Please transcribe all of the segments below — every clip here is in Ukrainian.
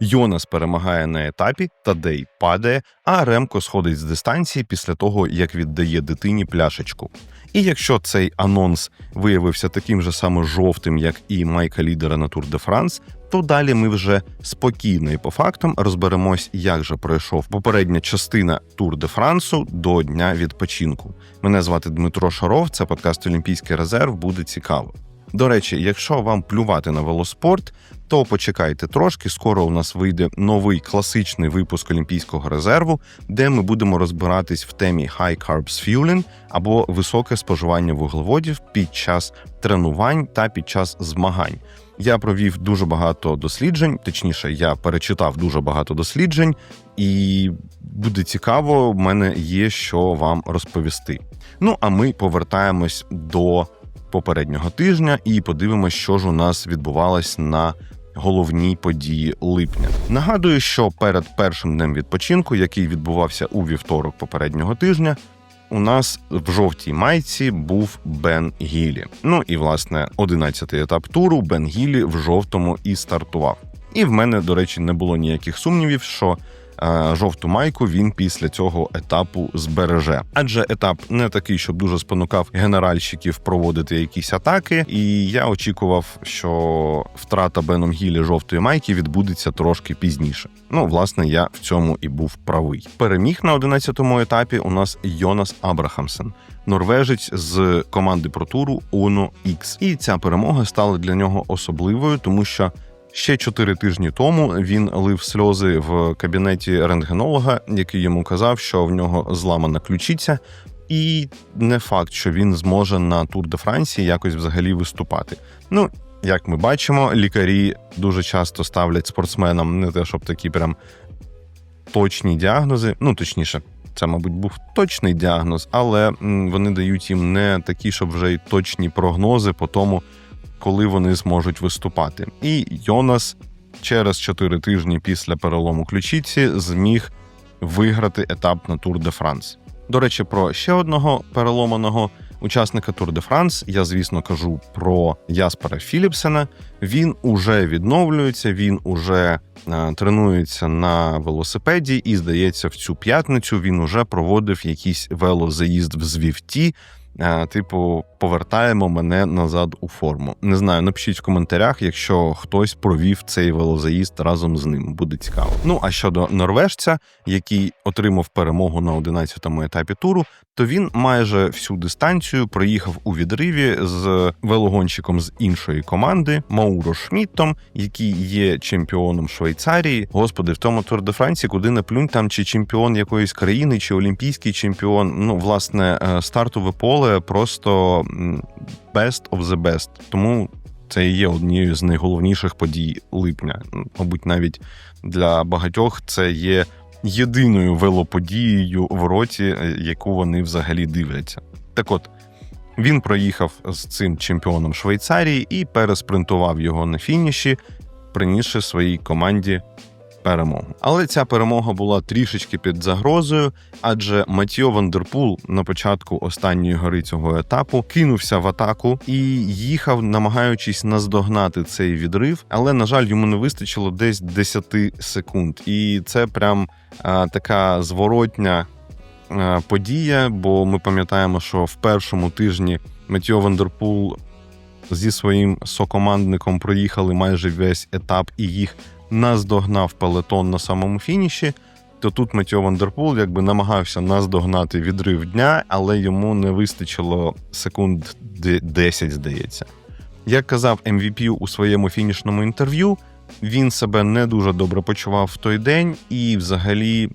Йонас перемагає на етапі, Тадей падає, а Ремко сходить з дистанції після того, як віддає дитині пляшечку. І якщо цей анонс виявився таким же саме жовтим, як і майка лідера на Тур де Франс, то далі ми вже спокійно і по фактам розберемось, як же пройшов попередня частина Тур де Франсу до дня відпочинку. Мене звати Дмитро Шаров, це подкаст Олімпійський резерв. Буде цікаво. До речі, якщо вам плювати на велоспорт, то почекайте трошки. Скоро у нас вийде новий класичний випуск Олімпійського резерву, де ми будемо розбиратись в темі High Carbs Fueling або високе споживання вуглеводів під час тренувань та під час змагань. Я провів дуже багато досліджень, точніше, я перечитав дуже багато досліджень, і буде цікаво, в мене є що вам розповісти. Ну а ми повертаємось до попереднього тижня і подивимося, що ж у нас відбувалось на головній події липня. Нагадую, що перед першим днем відпочинку, який відбувався у вівторок попереднього тижня, у нас в жовтій майці був Бен Гілі. Ну і власне 11-й етап туру Бен Гілі в жовтому і стартував. І в мене, до речі, не було ніяких сумнівів, що жовту майку він після цього етапу збереже. Адже етап не такий, щоб дуже спонукав генеральщиків проводити якісь атаки. І я очікував, що втрата Беном Гілі жовтої майки відбудеться трошки пізніше. Ну, власне, я в цьому і був правий. Переміг на 11-му етапі у нас Йонас Абрахамсен. Норвежець з команди протуру Uno X. І ця перемога стала для нього особливою, тому що Ще чотири тижні тому він лив сльози в кабінеті рентгенолога, який йому казав, що в нього зламана ключиця, і не факт, що він зможе на Тур де Франції якось взагалі виступати. Ну, як ми бачимо, лікарі дуже часто ставлять спортсменам не те, щоб такі прям точні діагнози, ну точніше. Це, мабуть, був точний діагноз, але вони дають їм не такі, щоб вже й точні прогнози по тому, коли вони зможуть виступати. І Йонас через 4 тижні після перелому ключиці зміг виграти етап на Тур де Франс. До речі, про ще одного переломаного учасника Тур де Франс. Я, звісно, кажу про Яспера Філіпсена. Він уже відновлюється, він уже е, тренується на велосипеді, і здається, в цю п'ятницю він уже проводив якийсь велозаїзд в Звівті. Е, типу, повертаємо мене назад у форму. Не знаю, напишіть в коментарях, якщо хтось провів цей велозаїзд разом з ним. Буде цікаво. Ну а щодо норвежця, який отримав перемогу на 11-му етапі туру, то він майже всю дистанцію проїхав у відриві з велогонщиком з іншої команди Мауро Шміттом, який є чемпіоном Швейцарії. Господи, в тому Тур де Франції, куди не плюнь там чи чемпіон якоїсь країни, чи олімпійський чемпіон. Ну, власне, е, стартове поле просто best of the best. Тому це і є однією з найголовніших подій липня. Мабуть, навіть для багатьох це є єдиною велоподією в році, е, яку вони взагалі дивляться. Так от. Він проїхав з цим чемпіоном Швейцарії і переспринтував його на фініші, принісши своїй команді перемогу. Але ця перемога була трішечки під загрозою, адже Матіо Вандерпул на початку останньої гори цього етапу кинувся в атаку і їхав, намагаючись наздогнати цей відрив. Але на жаль, йому не вистачило десь 10 секунд, і це прям а, така зворотня подія. Бо ми пам'ятаємо, що в першому тижні Матіо Вандерпул. Зі своїм сокомандником проїхали майже весь етап, і їх наздогнав пелетон на самому фініші, то тут Матьо Вандерпул якби намагався наздогнати відрив дня, але йому не вистачило секунд 10, здається. Як казав MVP у своєму фінішному інтерв'ю, він себе не дуже добре почував в той день, і взагалі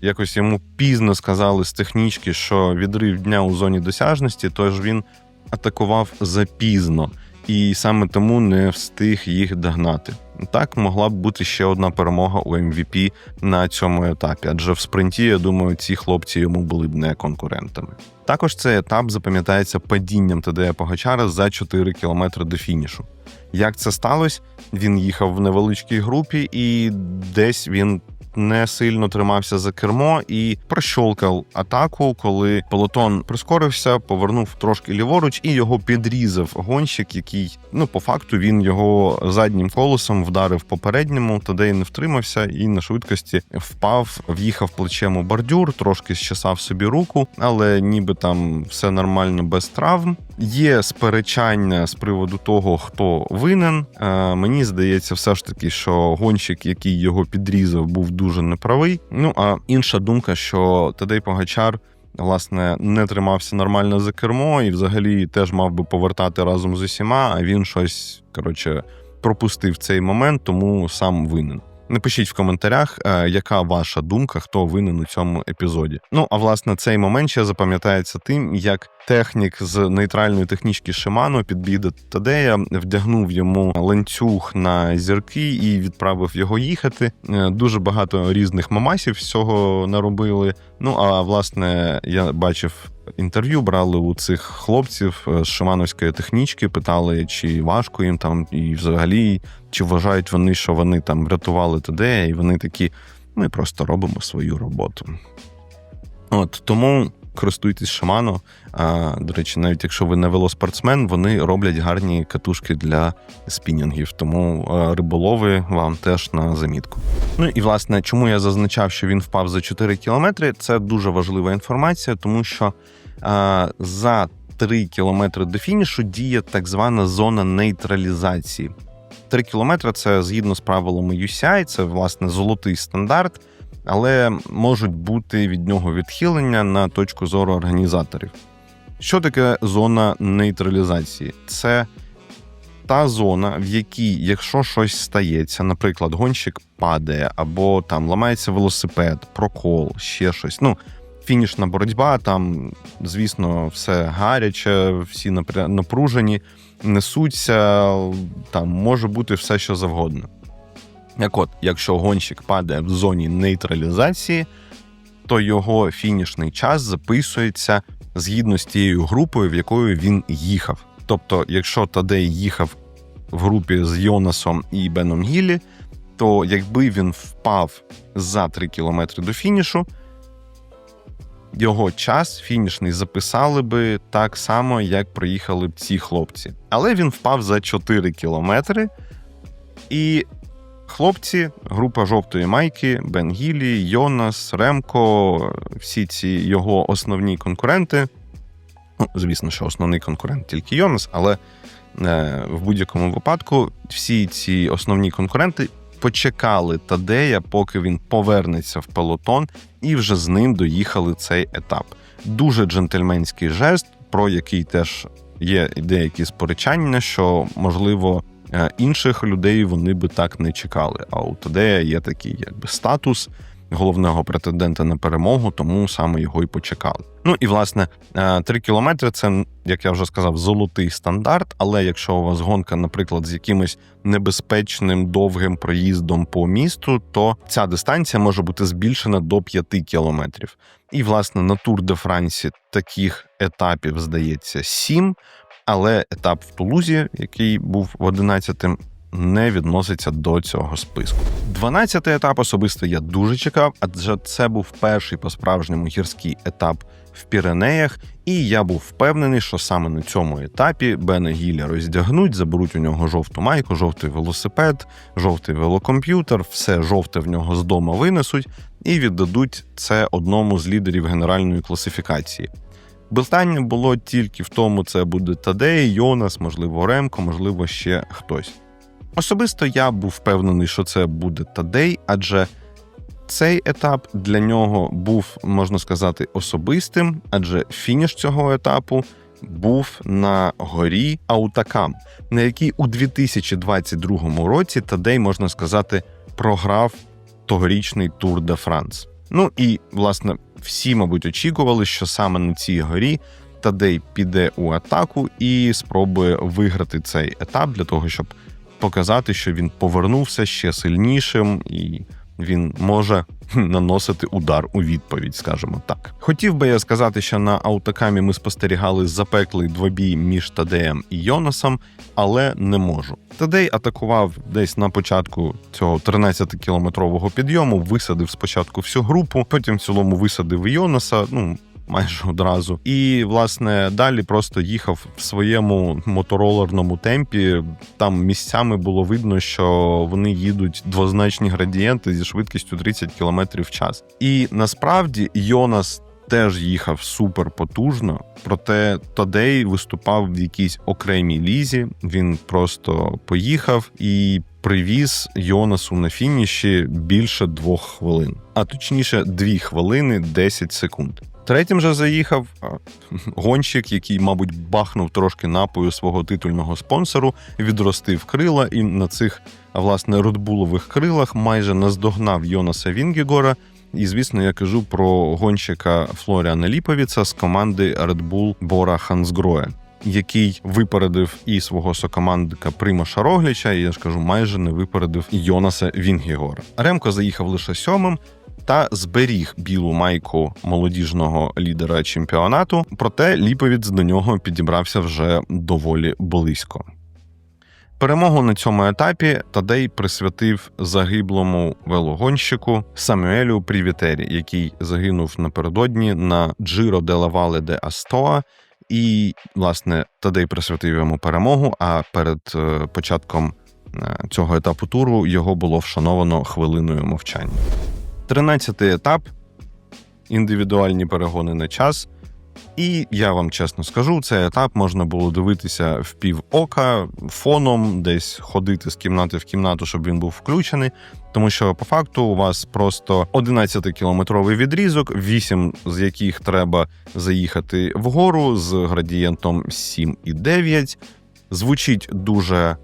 якось йому пізно сказали з технічки, що відрив дня у зоні досяжності, тож він атакував запізно і саме тому не встиг їх догнати. Так могла б бути ще одна перемога у MVP на цьому етапі, адже в спринті, я думаю, ці хлопці йому були б не конкурентами. Також цей етап запам'ятається падінням Тадея Погачара за 4 кілометри до фінішу. Як це сталося? Він їхав в невеличкій групі, і десь він не сильно тримався за кермо і прощолкав атаку, коли пелотон прискорився, повернув трошки ліворуч і його підрізав гонщик, який ну по факту він його заднім колесом вдарив попередньому, тоді не втримався і на швидкості впав, в'їхав плечем у бордюр, трошки щасав собі руку, але ніби там все нормально без травм. Є сперечання з приводу того, хто винен. Е, мені здається, все ж таки, що гонщик, який його підрізав, був дуже неправий. Ну а інша думка, що Тадей Погачар. Власне, не тримався нормально за кермо і взагалі теж мав би повертати разом з усіма, а він щось коротше пропустив цей момент, тому сам винен. Напишіть в коментарях, е, яка ваша думка, хто винен у цьому епізоді. Ну а власне цей момент ще запам'ятається тим, як технік з нейтральної технічки Шимано підбіде Тадея, вдягнув йому ланцюг на зірки і відправив його їхати. Е, дуже багато різних мамасів з цього наробили. Ну а власне я бачив. Інтерв'ю брали у цих хлопців е, з шимановської технічки, питали, чи важко їм там, і взагалі, чи вважають вони, що вони там врятували Тадея, і вони такі: ми просто робимо свою роботу. От тому користуйтесь Шимано. А, До речі, навіть якщо ви не велоспортсмен, вони роблять гарні катушки для спінінгів. Тому риболови вам теж на замітку. Ну і власне, чому я зазначав, що він впав за 4 кілометри? Це дуже важлива інформація, тому що а, за 3 кілометри до фінішу діє так звана зона нейтралізації. 3 кілометри це згідно з правилами UCI, це власне золотий стандарт але можуть бути від нього відхилення на точку зору організаторів. Що таке зона нейтралізації? Це та зона, в якій, якщо щось стається, наприклад, гонщик падає, або там ламається велосипед, прокол, ще щось. Ну, фінішна боротьба, там, звісно, все гаряче, всі напружені, несуться, там може бути все, що завгодно. Як от, якщо гонщик падає в зоні нейтралізації, то його фінішний час записується згідно з тією групою, в якою він їхав. Тобто, якщо Тадей їхав в групі з Йонасом і Беном Гіллі, то якби він впав за 3 кілометри до фінішу, його час фінішний записали би так само, як проїхали б ці хлопці. Але він впав за 4 кілометри, і Хлопці, група жовтої майки, Бен Гілі, Йонас, Ремко, всі ці його основні конкуренти. Ну, Звісно, що основний конкурент тільки Йонас, але е, в будь-якому випадку всі ці основні конкуренти почекали Тадея, поки він повернеться в пелотон, і вже з ним доїхали цей етап. Дуже джентльменський жест, про який теж є деякі сперечання, що можливо. Е, інших людей вони би так не чекали. А у Тадея є такий якби статус головного претендента на перемогу, тому саме його й почекали. Ну і власне е, три кілометри це, як я вже сказав, золотий стандарт. Але якщо у вас гонка, наприклад, з якимось небезпечним довгим проїздом по місту, то ця дистанція може бути збільшена до 5 кілометрів. І власне на Тур де Франсі таких етапів здається 7, але етап в Тулузі, який був в 11-тим, не відноситься до цього списку. 12-й етап особисто я дуже чекав, адже це був перший по справжньому гірський етап в Піренеях, і я був впевнений, що саме на цьому етапі Бена Гілля роздягнуть, заберуть у нього жовту майку, жовтий велосипед, жовтий велокомп'ютер, все жовте в нього з дому винесуть і віддадуть це одному з лідерів генеральної класифікації. Питання було тільки в тому, це буде Тадей, Йонас, можливо, Ремко, можливо, ще хтось. Особисто я був впевнений, що це буде Тадей, адже цей етап для нього був, можна сказати, особистим, адже фініш цього етапу був на горі Аутакам, на якій у 2022 році Тадей, можна сказати, програв тогорічний Тур де Франс. Ну і власне всі, мабуть, очікували, що саме на цій горі Тадей піде у атаку і спробує виграти цей етап для того, щоб показати, що він повернувся ще сильнішим і він може наносити удар у відповідь, скажімо так. Хотів би я сказати, що на аутокамі ми спостерігали запеклий двобій між Тадеєм і Йонасом, але не можу. Тадей атакував десь на початку цього 13-кілометрового підйому, висадив спочатку всю групу, потім в цілому висадив Йонаса. Ну майже одразу. І власне далі просто їхав в своєму моторолерному темпі. Там місцями було видно, що вони їдуть двозначні градієнти зі швидкістю 30 км в час. І насправді Йонас. Теж їхав супер потужно, проте Тадей виступав в якійсь окремій лізі. Він просто поїхав і привіз Йонасу на фініші більше двох хвилин, а точніше, дві хвилини 10 секунд. Третім же заїхав гонщик, який, мабуть, бахнув трошки напою свого титульного спонсору, відростив крила і на цих власне родбулових крилах майже наздогнав Йонаса Вінгігора. І, звісно, я кажу про гонщика Флоріана Ліповіца з команди Red Bull Бора Хансгроя, який випередив і свого сокомандника Примаша Рогліча, і я ж кажу, майже не випередив Йонаса Вінгігора. Ремко заїхав лише сьомим, та зберіг білу майку молодіжного лідера чемпіонату, проте Ліповіц до нього підібрався вже доволі близько. Перемогу на цьому етапі Тадей присвятив загиблому велогонщику Самюелю Прівітері, який загинув напередодні на Джиро де Лавале де Астоа. І, власне, Тадей присвятив йому перемогу. А перед е, початком е, цього етапу туру його було вшановано хвилиною мовчання. Тринадцятий етап, індивідуальні перегони на час. І я вам чесно скажу, цей етап можна було дивитися в пів ока, фоном, десь ходити з кімнати в кімнату, щоб він був включений. Тому що по факту у вас просто 11-кілометровий відрізок, 8 з яких треба заїхати вгору з градієнтом 7,9. Звучить дуже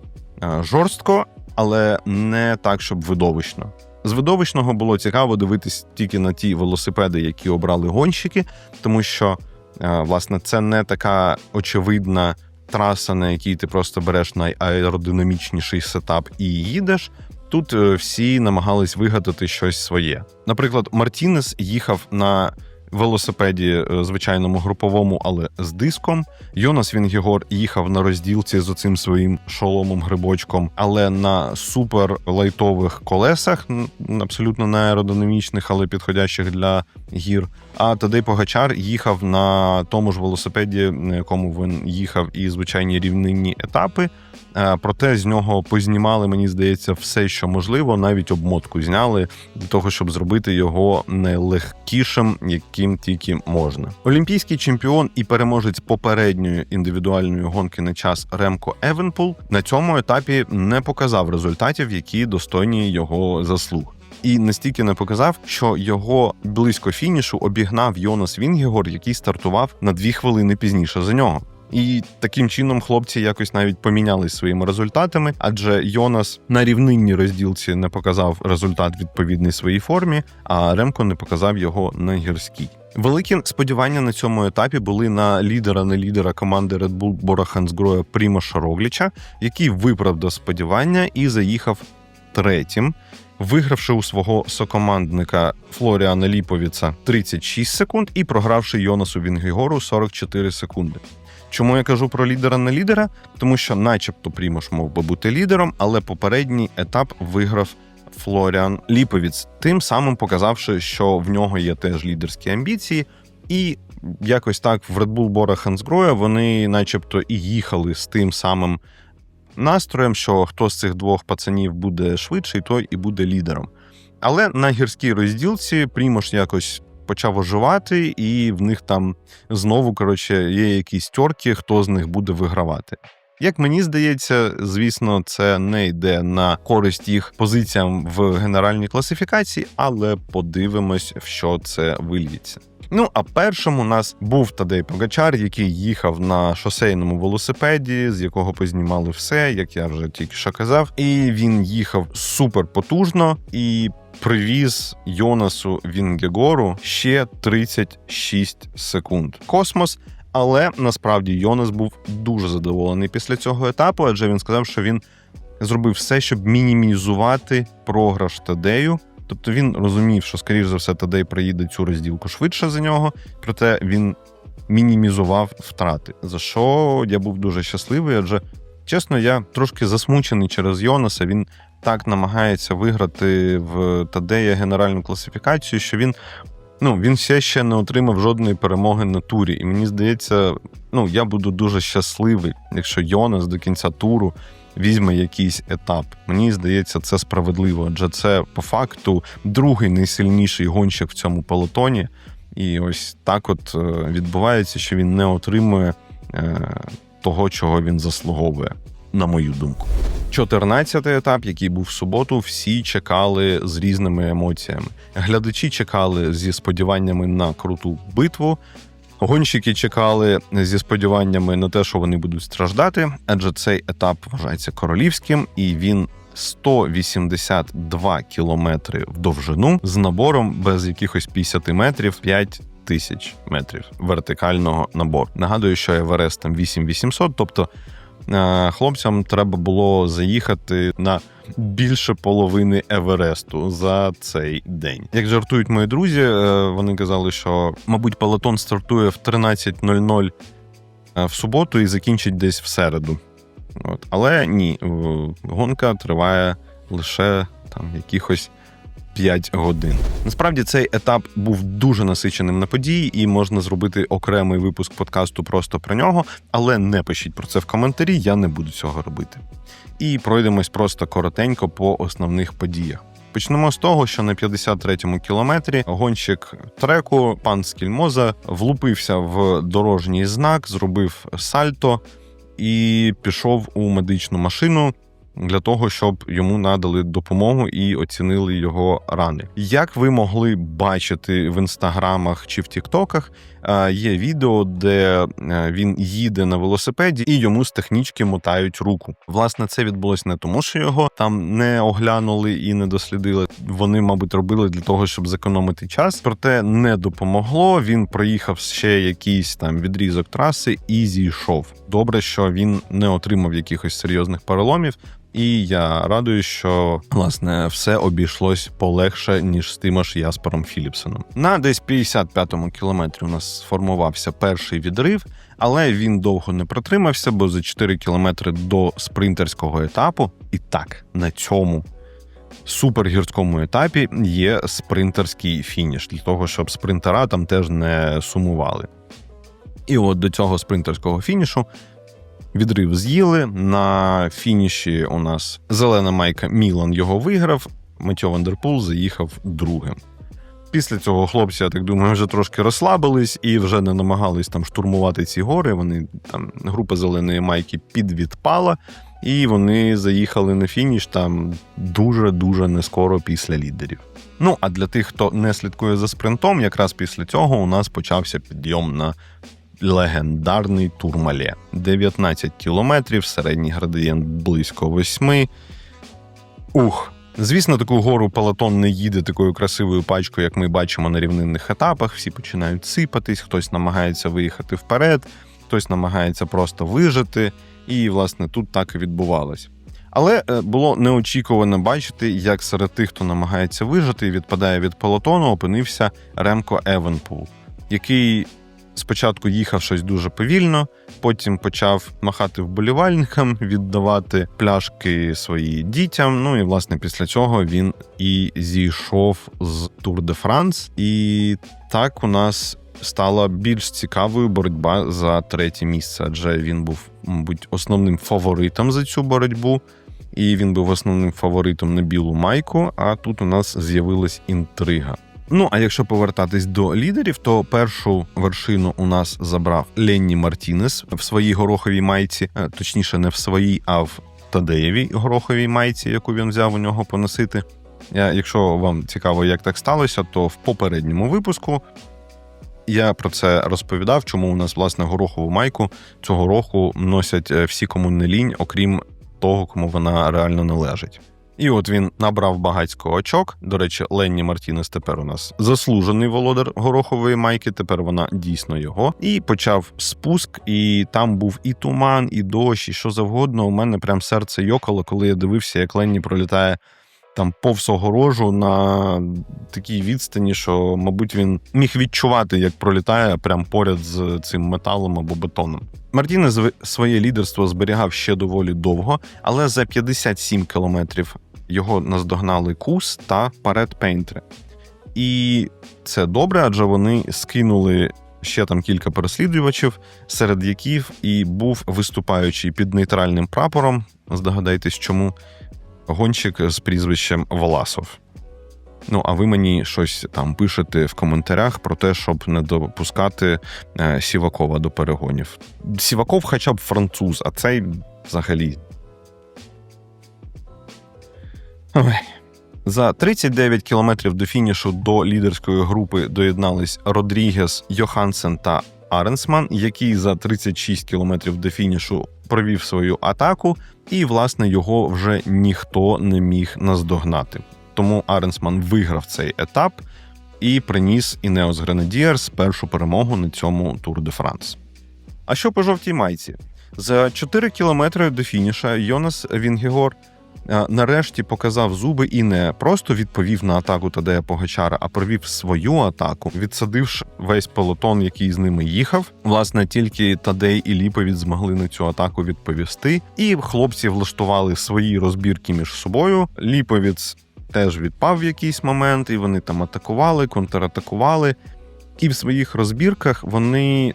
е, жорстко, але не так, щоб видовищно. З видовищного було цікаво дивитись тільки на ті велосипеди, які обрали гонщики, тому що е, власне це не така очевидна траса, на якій ти просто береш найаеродинамічніший сетап і їдеш. Тут е, всі намагались вигадати щось своє. Наприклад, Мартінес їхав на велосипеді е, звичайному груповому, але з диском. Йонас Вінгігор їхав на розділці з оцим своїм шоломом грибочком, але на супер лайтових колесах, абсолютно не аеродинамічних, але підходящих для гір. А Тадей Погачар їхав на тому ж велосипеді, на якому він їхав, і звичайні рівнинні етапи. Е, проте з нього познімали, мені здається, все, що можливо, навіть обмотку зняли для того, щоб зробити його найлегкішим, яким тільки можна. Олімпійський чемпіон і переможець попередньої індивідуальної гонки на час Ремко Евенпул на цьому етапі не показав результатів, які достойні його заслуг. І настільки не показав, що його близько фінішу обігнав Йонас Вінгігор, який стартував на дві хвилини пізніше за нього. І таким чином хлопці якось навіть помінялись своїми результатами, адже Йонас на рівнинній розділці не показав результат відповідний своїй формі, а Ремко не показав його на гірській. Великі сподівання на цьому етапі були на лідера не лідера команди Red Bull Бора Хансгроя Прімоша Рогліча, який виправдав сподівання і заїхав третім. Вигравши у свого сокомандника Флоріана Ліповіца 36 секунд і програвши Йонасу Вінгігору 44 секунди. Чому я кажу про лідера на лідера? Тому що, начебто, Прімош мов би бути лідером, але попередній етап виграв Флоріан Ліповіц, тим самим показавши, що в нього є теж лідерські амбіції, і якось так в Red Bull Бора Хансгроя вони, начебто, і їхали з тим самим настроєм, що хто з цих двох пацанів буде швидший, той і буде лідером. Але на гірській розділці Прімош якось почав оживати, і в них там знову коротше є якісь тьорки, хто з них буде вигравати. Як мені здається, звісно, це не йде на користь їх позиціям в генеральній класифікації, але подивимось, в що це вильється. Ну а першим у нас був Тадей Погачар, який їхав на шосейному велосипеді, з якого познімали все, як я вже тільки що казав. І він їхав супер потужно і привіз Йонасу Вінгегору ще 36 секунд. Космос. Але насправді Йонас був дуже задоволений після цього етапу, адже він сказав, що він зробив все, щоб мінімізувати програш Тадею, Тобто він розумів, що, скоріш за все, Тадей проїде цю розділку швидше за нього, проте він мінімізував втрати, за що я був дуже щасливий, адже чесно, я трошки засмучений через Йонаса. Він так намагається виграти в Тадея генеральну класифікацію, що він. Ну, він все ще не отримав жодної перемоги на турі. І мені здається, ну я буду дуже щасливий, якщо Йонас до кінця туру візьме якийсь етап. Мені здається, це справедливо, адже це по факту другий найсильніший гонщик в цьому полотоні. І ось так от е, відбувається, що він не отримує е, того, чого він заслуговує, на мою думку. 14-й етап, який був в суботу, всі чекали з різними емоціями. Глядачі чекали зі сподіваннями на круту битву. Гонщики чекали зі сподіваннями на те, що вони будуть страждати, адже цей етап вважається королівським, і він 182 кілометри в довжину з набором без якихось 50 метрів 5 тисяч метрів вертикального набору. Нагадую, що Еверест там 8800, тобто хлопцям треба було заїхати на більше половини Евересту за цей день. Як жартують мої друзі, е, вони казали, що мабуть пелотон стартує в 13.00 е, в суботу і закінчить десь в середу. От. Але ні, гонка триває лише там якихось 5 годин. Насправді цей етап був дуже насиченим на події, і можна зробити окремий випуск подкасту просто про нього, але не пишіть про це в коментарі, я не буду цього робити. І пройдемось просто коротенько по основних подіях. Почнемо з того, що на 53-му кілометрі гонщик треку пан Скільмоза влупився в дорожній знак, зробив сальто і пішов у медичну машину для того, щоб йому надали допомогу і оцінили його рани. Як ви могли бачити в інстаграмах чи в Тіктоках, є відео, де е, він їде на велосипеді і йому з технічки мотають руку. Власне, це відбулося не тому, що його там не оглянули і не дослідили. Вони, мабуть, робили для того, щоб зекономити час, проте не допомогло. Він проїхав ще якийсь там відрізок траси і зійшов. Добре, що він не отримав якихось серйозних переломів. І я радую, що власне все обійшлось полегше ніж з тим аж Яспором Філіпсоном. На десь 55-му кілометрі у нас сформувався перший відрив, але він довго не протримався, бо за 4 кілометри до спринтерського етапу, і так на цьому. Супергірському етапі є спринтерський фініш для того, щоб спринтера там теж не сумували. І от до цього спринтерського фінішу Відрив з'їли. На фініші у нас зелена майка Мілан його виграв. Матьо Вандерпул заїхав другим. Після цього хлопці, я так думаю, вже трошки розслабились і вже не намагались там штурмувати ці гори. Вони там група зеленої майки підвідпала, і вони заїхали на фініш там дуже-дуже нескоро після лідерів. Ну а для тих, хто не слідкує за спринтом, якраз після цього у нас почався підйом на легендарний Турмале. 19 кілометрів, середній градієнт близько 8. Ух. Звісно, таку гору пелотон не їде такою красивою пачкою, як ми бачимо на рівнинних етапах. Всі починають сипатись, хтось намагається виїхати вперед, хтось намагається просто вижити. І, власне, тут так і відбувалось. Але е, було неочікувано бачити, як серед тих, хто намагається вижити і відпадає від пелотону, опинився Ремко Евенпул, який Спочатку їхав щось дуже повільно, потім почав махати вболівальникам, віддавати пляшки свої дітям. Ну і власне після цього він і зійшов з Тур де Франс. І так у нас стала більш цікавою боротьба за третє місце, адже він був, мабуть, основним фаворитом за цю боротьбу. І він був основним фаворитом на білу майку. А тут у нас з'явилась інтрига. Ну а якщо повертатись до лідерів, то першу вершину у нас забрав Ленні Мартінес в своїй гороховій майці, е, точніше, не в своїй, а в Тадеєвій гороховій майці, яку він взяв у нього поносити. Якщо вам цікаво, як так сталося, то в попередньому випуску я про це розповідав, чому у нас власне горохову майку цього року носять е, всі кому не лінь, окрім того, кому вона реально належить. І от він набрав багатько очок. До речі, Ленні Мартінес тепер у нас заслужений володар горохової майки. Тепер вона дійсно його. І почав спуск, і там був і туман, і дощ, і що завгодно. У мене прям серце йокало, коли я дивився, як Ленні пролітає там повз огорожу на такій відстані, що, мабуть, він міг відчувати, як пролітає прямо поряд з цим металом або бетоном. Мартінес своє лідерство зберігав ще доволі довго, але за 57 кілометрів його наздогнали Кус та Парет Пейнтри. І це добре, адже вони скинули ще там кілька переслідувачів, серед яких і був виступаючий під нейтральним прапором. Здогадайтесь, чому гонщик з прізвищем Воласов. Ну, а ви мені щось там пишете в коментарях про те, щоб не допускати е, Сівакова до перегонів. Сіваков, хоча б француз, а цей взагалі. Ой. За 39 кілометрів до фінішу до лідерської групи доєднались Родрігес, Йохансен та Аренсман, який за 36 кілометрів до фінішу провів свою атаку, і, власне, його вже ніхто не міг наздогнати. Тому Аренсман виграв цей етап і приніс Інеос Гренадіерс першу перемогу на цьому Тур де Франс. А що по жовтій майці? За 4 кілометри до фініша Йонас Вінгігор нарешті показав зуби і не просто відповів на атаку Тадея Погачара, а провів свою атаку, відсадивши весь пелотон, який з ними їхав. Власне, тільки Тадей і Ліповід змогли на цю атаку відповісти. І хлопці влаштували свої розбірки між собою. Ліповіц теж відпав в якийсь момент, і вони там атакували, контратакували. І в своїх розбірках вони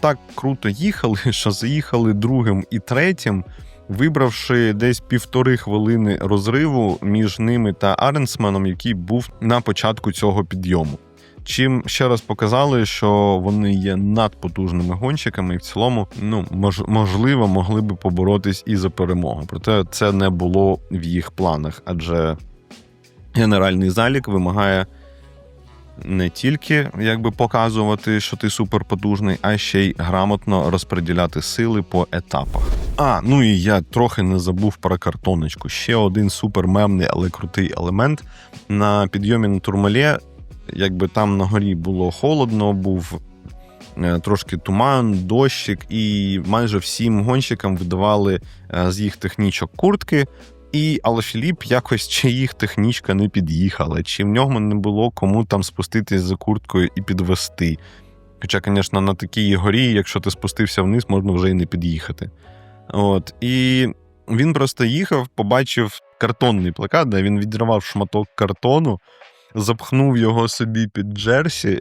так круто їхали, що заїхали другим і третім вибравши десь півтори хвилини розриву між ними та Аренсменом, який був на початку цього підйому. Чим ще раз показали, що вони є надпотужними гонщиками, і в цілому, ну мож, можливо, могли би поборотись і за перемогу. Проте це не було в їх планах, адже генеральний залік вимагає не тільки якби показувати, що ти суперпотужний, а ще й грамотно розподіляти сили по етапах. А, ну і я трохи не забув про картоночку. Ще один супермемний, але крутий елемент. На підйомі на турмалє, якби там на горі було холодно, був е, трошки туман, дощик, і майже всім гонщикам видавали е, з їх технічок куртки. І але Філіп якось чи їх технічка не під'їхала, чи в нього не було кому там спуститись за курткою і підвести. Хоча, звісно, на такій горі, якщо ти спустився вниз, можна вже й не під'їхати. От, І він просто їхав, побачив картонний плакат, де він відірвав шматок картону, запхнув його собі під джерсі,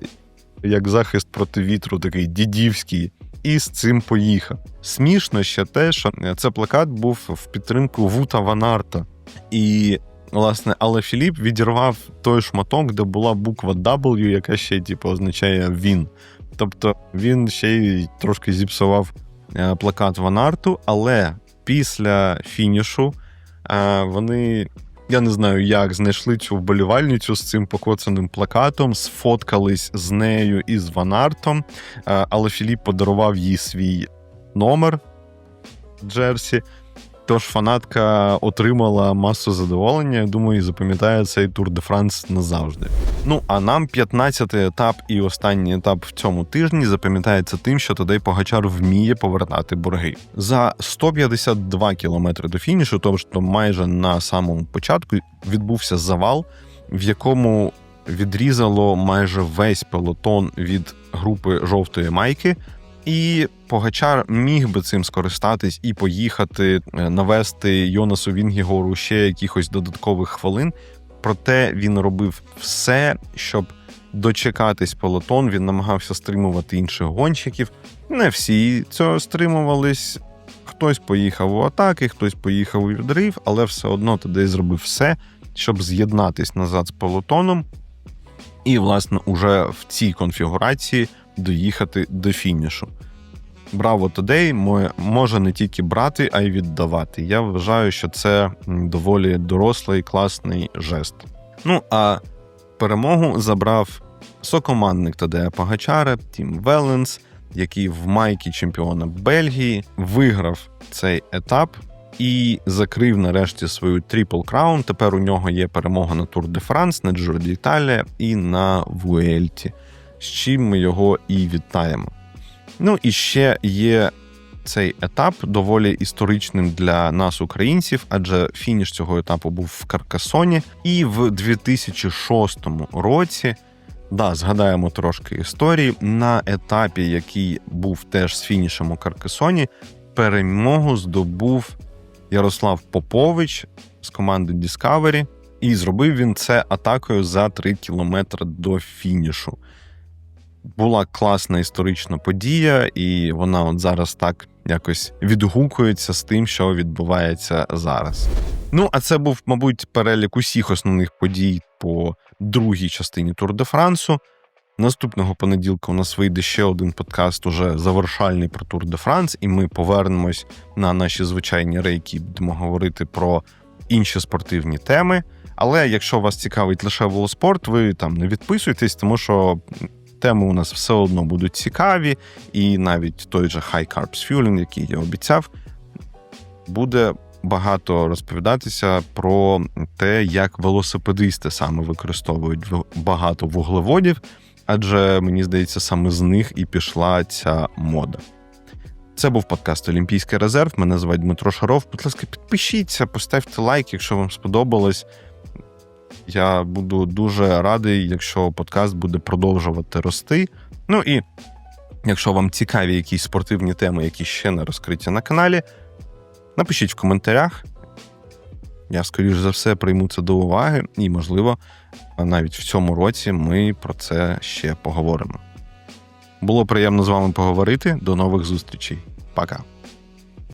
як захист проти вітру, такий дідівський і з цим поїхав. Смішно ще те, що це плакат був в підтримку Вута Ванарта. І, власне, але Філіп відірвав той шматок, де була буква W, яка ще типу, означає він. Тобто він ще й трошки зіпсував е, плакат Ванарту, але після фінішу е, вони я не знаю, як знайшли цю вболівальницю з цим покоцаним плакатом, сфоткались з нею і з Ванартом, е, але Філіп подарував їй свій номер Джерсі. Тож фанатка отримала масу задоволення. Думаю, запам'ятає цей Тур де Франс назавжди. Ну а нам 15-й етап і останній етап в цьому тижні запам'ятається тим, що Тадей Погачар вміє повертати борги за 152 кілометри до фінішу, тобто майже на самому початку відбувся завал, в якому відрізало майже весь пелотон від групи жовтої майки. І Погачар міг би цим скористатись і поїхати е, навести Йонасу Вінгігору ще якихось додаткових хвилин. Проте він робив все, щоб дочекатись полотон. Він намагався стримувати інших гонщиків. Не всі цього стримувались. Хтось поїхав у атаки, хтось поїхав у відрив, але все одно тоді зробив все, щоб з'єднатись назад з полотоном. І, власне, уже в цій конфігурації доїхати до фінішу. Браво Тодей може не тільки брати, а й віддавати. Я вважаю, що це доволі дорослий, класний жест. Ну а перемогу забрав сокомандник Тадея Пагачара, Тім Веленс, який в майкі чемпіона Бельгії виграв цей етап і закрив нарешті свою Тріпл Краун. Тепер у нього є перемога на Тур де Франс, на Джур Італія і на Вуельті з чим ми його і вітаємо. Ну і ще є цей етап доволі історичним для нас, українців, адже фініш цього етапу був в Каркасоні, і в 2006 році. Да, згадаємо трошки історії. На етапі, який був теж з фінішем у Каркасоні, перемогу здобув Ярослав Попович з команди Discovery, і зробив він це атакою за 3 кілометри до фінішу. Була класна історична подія, і вона от зараз так якось відгукується з тим, що відбувається зараз. Ну, а це був, мабуть, перелік усіх основних подій по другій частині Тур де Франсу. Наступного понеділка у нас вийде ще один подкаст, уже завершальний про Тур де Франс, і ми повернемось на наші звичайні рейки будемо говорити про інші спортивні теми. Але якщо вас цікавить лише велоспорт, ви там не відписуйтесь, тому що теми у нас все одно будуть цікаві, і навіть той же High Carbs Fueling, який я обіцяв, буде багато розповідатися про те, як велосипедисти саме використовують багато вуглеводів, адже мені здається, саме з них і пішла ця мода. Це був подкаст Олімпійський резерв. Мене звати Дмитро Шаров. Будь ласка, підпишіться, поставте лайк, якщо вам сподобалось. Я буду дуже радий, якщо подкаст буде продовжувати рости. Ну і якщо вам цікаві якісь спортивні теми, які ще не розкриті на каналі, напишіть в коментарях. Я, скоріш за все, прийму це до уваги, і, можливо, навіть в цьому році ми про це ще поговоримо. Було приємно з вами поговорити. До нових зустрічей. Пока.